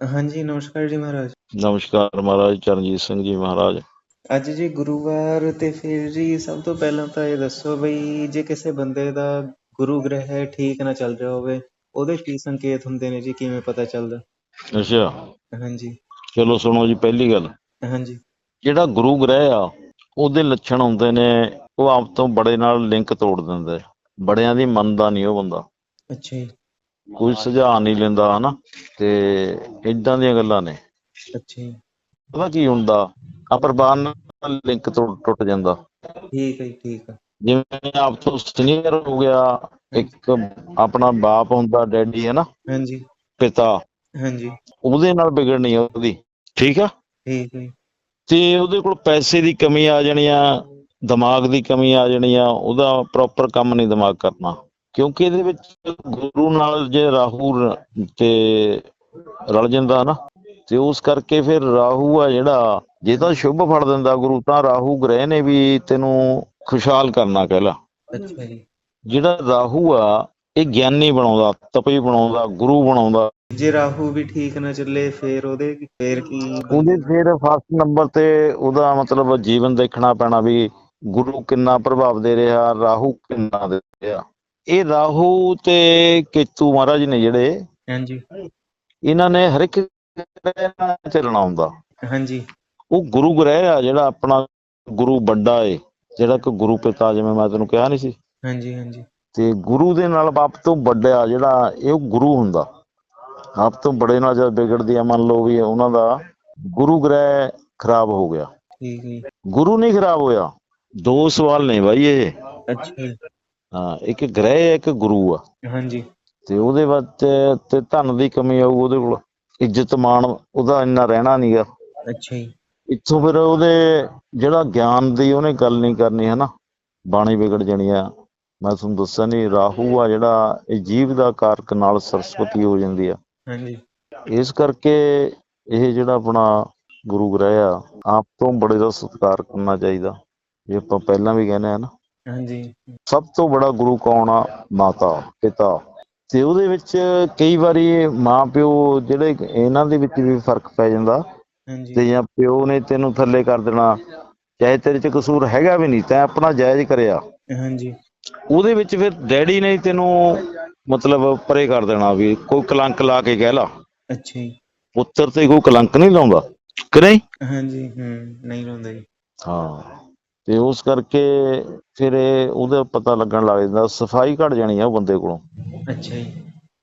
ਹਾਂਜੀ ਨਮਸਕਾਰ ਜੀ ਮਹਾਰਾਜ। ਨਮਸਕਾਰ ਮਹਾਰਾਜ ਚਰਨਜੀਤ ਸਿੰਘ ਜੀ ਮਹਾਰਾਜ। ਅੱਜ ਜੀ ਗੁਰੂਵਾਰ ਤੇ ਫਿਰ ਜੀ ਸਭ ਤੋਂ ਪਹਿਲਾਂ ਤਾਂ ਇਹ ਦੱਸੋ ਬਈ ਜੇ ਕਿਸੇ ਬੰਦੇ ਦਾ ਗੁਰੂ ਗ੍ਰਹਿ ਠੀਕ ਨਾ ਚੱਲ ਰਿਹਾ ਹੋਵੇ ਉਹਦੇ ਕੀ ਸੰਕੇਤ ਹੁੰਦੇ ਨੇ ਜੀ? ਕਿਵੇਂ ਪਤਾ ਚੱਲਦਾ? ਅੱਛਾ। ਹਾਂਜੀ। ਚਲੋ ਸੁਣੋ ਜੀ ਪਹਿਲੀ ਗੱਲ। ਹਾਂਜੀ। ਜਿਹੜਾ ਗੁਰੂ ਗ੍ਰਹਿ ਆ ਉਹਦੇ ਲੱਛਣ ਹੁੰਦੇ ਨੇ ਉਹ ਆਪ ਤੋਂ ਬੜੇ ਨਾਲ ਲਿੰਕ ਤੋੜ ਦਿੰਦਾ ਹੈ। ਬੜਿਆਂ ਦੀ ਮੰਨਦਾ ਨਹੀਂ ਉਹ ਬੰਦਾ। ਅੱਛਾ ਜੀ। ਕੋਈ ਸੁਝਾਅ ਨਹੀਂ ਲੈਂਦਾ ਹਨਾ ਤੇ ਇਦਾਂ ਦੀਆਂ ਗੱਲਾਂ ਨੇ। ਅੱਛਾ ਜੀ। ਪਤਾ ਕੀ ਹੁੰਦਾ ਆ ਪਰਿਵਾਰ ਨਾਲ ਲਿੰਕ ਟੁੱਟ ਜਾਂਦਾ। ਠੀਕ ਹੈ ਠੀਕ ਹੈ। ਜਿਵੇਂ ਆਪ ਤੋਂ ਸੀਨੀਅਰ ਹੋ ਗਿਆ ਇੱਕ ਆਪਣਾ ਬਾਪ ਹੁੰਦਾ ਡੈਡੀ ਹੈ ਨਾ ਹਾਂਜੀ। ਪਿਤਾ ਹਾਂਜੀ। ਉਹਦੇ ਨਾਲ ਵਿਗੜਨੀ ਆ ਉਹਦੀ ਠੀਕ ਆ? ਠੀਕ ਹੈ ਤੇ ਉਹਦੇ ਕੋਲ ਪੈਸੇ ਦੀ ਕਮੀ ਆ ਜਾਣੀ ਆ ਦਿਮਾਗ ਦੀ ਕਮੀ ਆ ਜਾਣੀ ਆ ਉਹਦਾ ਪ੍ਰੋਪਰ ਕੰਮ ਨਹੀਂ ਦਿਮਾਗ ਕਰਨਾ। ਕਿਉਂਕਿ ਇਹਦੇ ਵਿੱਚ ਗੁਰੂ ਨਾਲ ਜੇ ਰਾਹੂ ਰ- ਤੇ ਰਲ ਜਾਂਦਾ ਨਾ ਤੇ ਉਸ ਕਰਕੇ ਫਿਰ ਰਾਹੂ ਆ ਜਿਹੜਾ ਜੇ ਤਾਂ ਸ਼ੁਭ ਫੜ ਦਿੰਦਾ ਗੁਰੂ ਤਾਂ ਰਾਹੂ ਗ੍ਰਹਿ ਨੇ ਵੀ ਤੈਨੂੰ ਖੁਸ਼ਹਾਲ ਕਰਨਾ ਕਹਿਲਾ ਅੱਛਾ ਜੀ। ਜਿਹੜਾ ਰਾਹੂ ਆ ਇਹ ਗਿਆਨੀ ਬਣਾਉਂਦਾ ਤਪਈ ਬਣਾਉਂਦਾ ਗੁਰੂ ਬਣਾਉਂਦਾ। ਜੇ ਰਾਹੂ ਵੀ ਠੀਕ ਨਾ ਚੱਲੇ ਫਿਰ ਉਹਦੇ ਫਿਰ ਕੀ ਉਹਦੇ ਫਿਰ ਫਸਟ ਨੰਬਰ ਤੇ ਉਹਦਾ ਮਤਲਬ ਜੀਵਨ ਦੇਖਣਾ ਪੈਣਾ ਵੀ ਗੁਰੂ ਕਿੰਨਾ ਪ੍ਰਭਾਵ ਦੇ ਰਿਹਾ ਰਾਹੂ ਕਿੰਨਾ ਦੇ ਰਿਹਾ। ਇਹ ਰਾਹੂ ਤੇ ਕੇਤੂ ਮਹਾਰਾਜ ਨੇ ਜਿਹੜੇ ਹਾਂਜੀ। ਇਹਨਾਂ ਨੇ ਹਰ ਇੱਕ ਗ੍ਰਹਿ ਚੱਲਣਾ ਹੁੰਦਾ ਹਾਂਜੀ। ਉਹ ਗੁਰੂ ਗ੍ਰਹਿ ਆ ਜਿਹੜਾ ਆਪਣਾ ਗੁਰੂ ਵੱਡਾ ਏ ਜਿਹੜਾ ਕਿ ਗੁਰੂ ਪਿਤਾ ਜਿਵੇਂ ਮੈਂ ਤੈਨੂੰ ਕਿਹਾ ਨਹੀਂ ਸੀ। ਹਾਂਜੀ ਹਾਂਜੀ। ਤੇ ਗੁਰੂ ਦੇ ਨਾਲ ਆਪ ਤੋਂ ਵੱਡਾ ਜਿਹੜਾ ਇਹ ਗੁਰੂ ਹੁੰਦਾ। ਆਪ ਤੋਂ ਬੜੇ ਨਾਲ ਜਦ ਵਿਗੜਦੀ ਆ ਮੰਨ ਲਓ ਵੀ ਉਹਨਾਂ ਦਾ ਗੁਰੂ ਗ੍ਰਹਿ ਖਰਾਬ ਹੋ ਗਿਆ। ਠੀਕ ਹੈ ਗੁਰੂ ਨਹੀਂ ਖਰਾਬ ਹੋਇਆ। ਦੋ ਸਵਾਲ ਨੇ ਬਾਈ ਇਹ। ਅੱਛਾ। ਹਾਂ ਇੱਕ ਗ੍ਰਹਿ ਹੈ ਇੱਕ ਗੁਰੂ ਆ। ਹਾਂਜੀ। ਤੇ ਉਹਦੇ ਤੇ- ਤੇ ਧਨ ਦੀ ਕਮੀ ਆਊ ਉਹਦੇ ਕੋਲ ਇੱਜ਼ਤ ਮਾਣ ਉਹਦਾ ਇੰਨਾ ਰਹਿਣਾ ਨਹੀਂਗਾ ਅੱਛਾ ਜੀ। ਇੱਥੋਂ ਫਿਰ ਉਹਦੇ ਜਿਹੜਾ ਗਿਆਨ ਦੀ ਉਹਨੇ ਗੱਲ ਨਹੀਂ ਕਰਨੀ ਹੈ ਨਾ ਬਾਣੀ ਵਿਗੜ ਜਾਣੀ ਆ। ਮੈਂ ਤੁਹਾਨੂੰ ਦੱਸਿਆ ਨਹੀਂ ਰਾਹੂ ਆ ਜਿਹੜਾ ਇਹ ਜੀਵ ਦਾ ਕਾਰਕ ਨਾਲ ਸਰਸਵਤੀ ਹੋ ਜਾਂਦੀ ਆ। ਹਾਂਜੀ। ਇਸ ਕਰਕੇ ਇਹ ਜਿਹੜਾ ਆਪਣਾ ਗੁਰੂ ਗ੍ਰਹਿ ਆ ਆਪ ਤੋਂ ਬੜੇ ਦਾ ਸਤਿਕਾਰ ਕਰਨਾ ਚਾਹੀਦਾ। ਜੇ ਆਪਾਂ ਪਹਿਲਾਂ ਵੀ ਕਹਿੰਦੇ ਆ ਨਾ ਹਾਂਜੀ। ਸਭ ਤੋਂ ਬੜਾ ਗੁਰੂ ਕੌਣ ਆ? ਮਾਤਾ ਪਿਤਾ। ਤੇ ਉਹਦੇ ਵਿੱਚ ਕਈ ਵਾਰੀ ਮਾਂ ਪਿਓ ਜਿਹੜੇ ਇਹਨਾਂ ਦੇ ਵਿੱਚ ਵੀ ਫ਼ਰਕ ਪੈ ਜਾਂਦਾ। ਹਾਂਜੀ। ਤੇ ਜਾਂ ਪਿਓ ਨੇ ਤੈਨੂੰ ਥੱਲੇ ਕਰ ਦੇਣਾ। ਚਾਹੇ ਤੇਰੇ ਚ ਕਸੂਰ ਹੈਗਾ ਵੀ ਨਹੀਂ ਤੈਂ ਆਪਣਾ ਜਾਇਜ਼ ਕਰਿਆ। ਹਾਂਜੀ। ਉਹਦੇ ਵਿੱਚ ਫਿਰ ਡੈਡੀ ਨੇ ਤੈਨੂੰ ਮਤਲਬ ਪਰੇ ਕਰ ਦੇਣਾ ਵੀ ਕੋਈ ਕਲੰਕ ਲਾ ਕੇ ਕਹਿ ਲਾ। ਅੱਛਾ ਜੀ। ਪੁੱਤਰ ਤੇ ਕੋਈ ਕਲੰਕ ਨਹੀਂ ਲਾਉਂਦਾ। ਕਿ ਨਹੀਂ? ਹਾਂਜੀ ਹੂੰ ਨਹੀਂ ਲਾਉਂਦਾ ਜੀ। ਹਾਂ। ਤੇ ਉਸ ਕਰਕੇ ਫਿਰ ਇਹ ਉਹਦਾ ਪਤਾ ਲੱਗਣ ਲੱਗ ਜਾਂਦਾ ਸਫ਼ਾਈ ਘਟ ਜਾਣੀ ਆ ਉਹ ਬੰਦੇ ਕੋਲੋਂ। ਅੱਛਾ ਜੀ।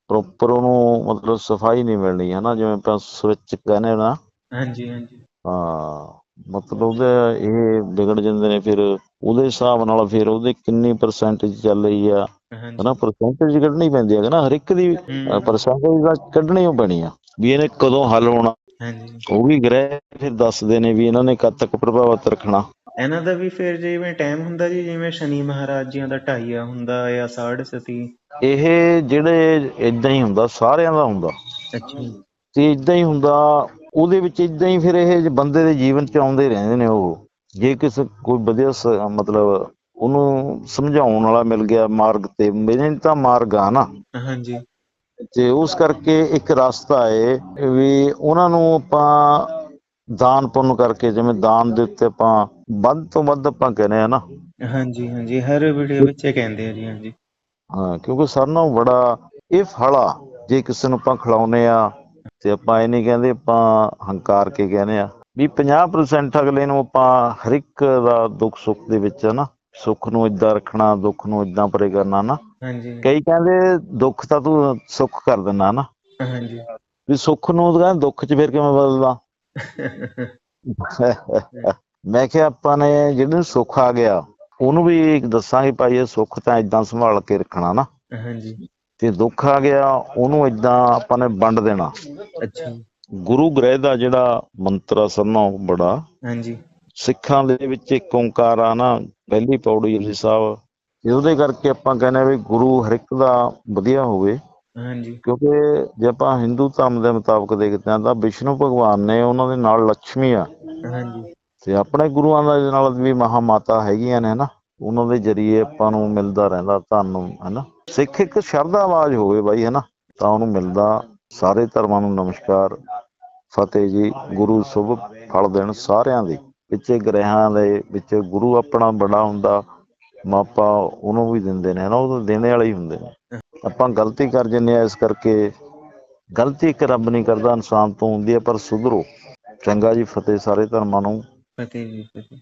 ਪ੍ਰੋਪਰ ਉਹਨੂੰ ਮਤਲਬ ਸਫ਼ਾਈ ਨਹੀਂ ਮਿਲਣੀ ਹੈ ਨਾ ਜਿਵੇਂ ਆਪਾਂ ਸਵਿਚ ਕਹਿੰਦੇ ਨਾ। ਹਾਂਜੀ ਹਾਂਜੀ। ਹਾਂ ਮਤਲਬ ਉਹਦੇ ਇਹ ਵਿਗੜ ਜਾਂਦੇ ਨੇ ਫਿਰ ਉਹਦੇ ਹਿਸਾਬ ਨਾਲ ਫਿਰ ਉਹਦੇ ਕਿੰਨੀ ਪਰਸੈਂਟੇਜ ਚੱਲ ਰਹੀ ਆ ਹਨਾ ਪਰਸੈਂਟੇਜ ਕੱਢਣੀ ਪੈਂਦੀ ਹੈ ਨਾ ਹਰ ਇੱਕ ਦੀ ਪਰਸੈਂਟੇਜ ਦਾ ਕੱਢਣੀ ਪੈਣੀ ਆ ਵੀ ਇਹਨੇ ਕਦੋਂ ਹੱਲ ਹੋਣਾ। ਹਾਂਜੀ। ਉਹ ਵੀ ਗ੍ਰਹਿ ਫਿਰ ਦੱਸਦੇ ਨੇ ਵੀ ਇਹਨਾਂ ਨੇ ਕਦ ਤੱਕ ਪ੍ਰਭਾਵਿਤ ਰੱਖਣਾ। ਇਹਨਾਂ ਦਾ ਵੀ ਫਿਰ ਜਿਵੇਂ ਟਾਈਮ ਹੁੰਦਾ ਜੀ ਜਿਵੇਂ ਸ਼ਨੀ ਮਹਾਰਾਜ ਜੀਆਂ ਦਾ ਢਾਈਆ ਹੁੰਦਾ ਜਾਂ ਸਾਢ ਸਤੀ। ਇਹ ਜਿਹੜੇ ਇਦਾਂ ਹੀ ਹੁੰਦਾ ਸਾਰਿਆਂ ਦਾ ਹੁੰਦਾ। ਅੱਛਾ ਤੇ ਇਦਾਂ ਹੀ ਹੁੰਦਾ ਉਹਦੇ ਵਿੱਚ ਇਦਾਂ ਹੀ ਫਿਰ ਇਹ ਬੰਦੇ ਦੇ ਜੀਵਨ ਚ ਆਉਂਦੇ ਰਹਿੰਦੇ ਨੇ ਉਹ। ਜੇ ਕਿਸੇ ਕੋਈ ਵਧੀਆ ਮਤਲਬ ਉਹਨੂੰ ਸਮਝਾਉਣ ਵਾਲਾ ਮਿਲ ਗਿਆ ਮਾਰਗ ਤੇ ਮੇਰੇ ਤਾਂ ਮਾਰਗ ਆ ਨਾ। ਹਾਂਜੀ। ਤੇ ਉਸ ਕਰਕੇ ਇੱਕ ਰਸਤਾ ਹੈ ਵੀ ਉਹਨਾਂ ਨੂੰ ਆਪਾਂ ਦਾਨ ਪੁੰਨ ਕਰਕੇ ਜਿਵੇਂ ਦਾਨ ਦੇ ਉੱਤੇ ਆਪਾਂ ਵੱਧ ਤੋਂ ਵੱਧ ਆਪਾਂ ਕਹਿੰਦੇ ਆ ਨਾ। ਹਾਂਜੀ ਹਾਂਜੀ ਹਰ ਵੀਡੀਓ ਵਿੱਚ ਇਹ ਕਹਿੰਦੇ ਆ ਜੀ ਹਾਂਜੀ। ਹਾਂ ਕਿਉਂਕਿ ਸਾਰਿਆਂ ਨਾਲੋਂ ਬੜਾ ਇਹ ਫਲ ਜੇ ਕਿਸੇ ਨੂੰ ਆਪਾਂ ਖਿਲਾਉਨੇ ਆ ਤੇ ਆਪਾਂ ਇਹ ਨਹੀਂ ਕਹਿੰਦੇ ਆਪਾਂ ਹੰਕਾਰ ਕੇ ਕਹਿੰਦੇ ਆ ਵੀ 50% ਅਗਲੇ ਨੂੰ ਆਪਾਂ ਹਰ ਇੱਕ ਦਾ ਦੁੱਖ ਸੁੱਖ ਦੇ ਵਿੱਚ ਨਾ ਸੁੱਖ ਨੂੰ ਇਦਾਂ ਰੱਖਣਾ ਦੁੱਖ ਨੂੰ ਇਦਾਂ ਪਰੇ ਕਰਨਾ ਨਾ। ਹਾਂਜੀ। ਕਈ ਕਹਿੰਦੇ ਦੁੱਖ ਤਾਂ ਤੂੰ ਸੁੱਖ ਕਰ ਦਿੰਦਾ ਨਾ। ਹਾਂਜੀ। ਵੀ ਸੁੱਖ ਨੂੰ ਤਾਂ ਦੁੱਖ 'ਚ ਫਿਰ ਕਿਵੇਂ ਬਦਲਦਾ? ਮੈਂ ਕਿਹਾ ਆਪਾਂ ਨੇ ਜਿਹਨੂੰ ਸੁੱਖ ਆ ਗਿਆ ਉਹਨੂੰ ਵੀ ਦੱਸਾਂਗੇ ਭਾਈ ਇਹ ਸੁੱਖ ਤਾਂ ਇਦਾਂ ਸੰਭਾਲ ਕੇ ਰੱਖਣਾ ਨਾ। ਹਾਂਜੀ। ਤੇ ਦੁੱਖ ਆ ਗਿਆ ਉਹਨੂੰ ਇਦਾਂ ਆਪਾਂ ਨੇ ਵੰਡ ਦੇਣਾ। ਅੱਛਾ। ਗੁਰੂ ਗ੍ਰਹਿ ਦਾ ਜਿਹੜਾ ਮੰਤਰ ਆ ਬੜਾ ਹਾਂਜੀ। ਸਿੱਖਾਂ ਦੇ ਵਿੱਚ ਇੱਕ ਓੰਕਾਰ ਆ ਨਾ ਪਹਿਲੀ ਪੌੜੀ ਜੀ ਸਾਹਿਬ ਤੇ ਉਹਦੇ ਕਰਕੇ ਆਪਾਂ ਕਹਿੰਦੇ ਵੀ ਗੁਰੂ ਹਰ ਇੱਕ ਦਾ ਵਧੀਆ ਹੋਵੇ। ਹਾਂਜੀ। ਕਿਉਂਕਿ ਜੇ ਆਪਾਂ ਹਿੰਦੂ ਧਰਮ ਦੇ ਮੁਤਾਬਕ ਦੇਖਦੇ ਹਾਂ ਤਾਂ ਵਿਸ਼ਨੂੰ ਭਗਵਾਨ ਨੇ ਉਹਨਾਂ ਦੇ ਨਾਲ ਲక్ష్ਮੀ ਆ। ਹਾਂਜੀ। ਤੇ ਆਪਣੇ ਗੁਰੂਆਂ ਦੇ ਨਾਲ ਵੀ ਮਹਾ ਮਾਤਾ ਹੈਗੀਆਂ ਨੇ, ਹਨਾ? ਉਹਨਾਂ ਦੇ ਜਰੀਏ ਆਪਾਂ ਨੂੰ ਮਿਲਦਾ ਰਹਿੰਦਾ, ਧੰਨ, ਹਨਾ? ਸਿੱਖ ਇੱਕ ਸ਼ਰਧਾਵਾਜ ਹੋਵੇ ਬਾਈ, ਹਨਾ? ਤਾਂ ਉਹਨੂੰ ਮਿਲਦਾ। ਸਾਰੇ ਧਰਮਾਂ ਨੂੰ ਨਮਸਕਾਰ। ਫਤਿਹ ਜੀ, ਗੁਰੂ ਸ਼ੁਭ ਫਲ ਦੇਣ ਸਾਰਿਆਂ ਦੇ। ਵਿੱਚੇ ਗ੍ਰਹਿਆਂ ਦੇ, ਵਿੱਚ ਗੁਰੂ ਆਪਣਾ ਬੜਾ ਹੁੰਦਾ। ਮਾਪਾ ਉਹਨੂੰ ਵੀ ਦਿੰਦੇ ਨੇ ਨਾ ਉਹ ਦੇਣੇ ਵਾਲੇ ਹੀ ਹੁੰਦੇ ਨੇ। ਆਪਾਂ ਗਲਤੀ ਕਰ ਜੰਨੇ ਆ ਇਸ ਕਰਕੇ। ਗਲਤੀ ਇੱਕ ਰੱਬ ਨਹੀਂ ਕਰਦਾ, ਇਨਸਾਨ ਤੋਂ ਹੁੰਦੀ ਹੈ, ਪਰ ਸੁਧਰੋ। ਚੰਗਾ ਜੀ, ਫਤਿਹ ਸਾਰੇ ਧਰਮਾਂ ਨੂੰ। ਫਤਿਹ ਜੀ ਫਤਿਹ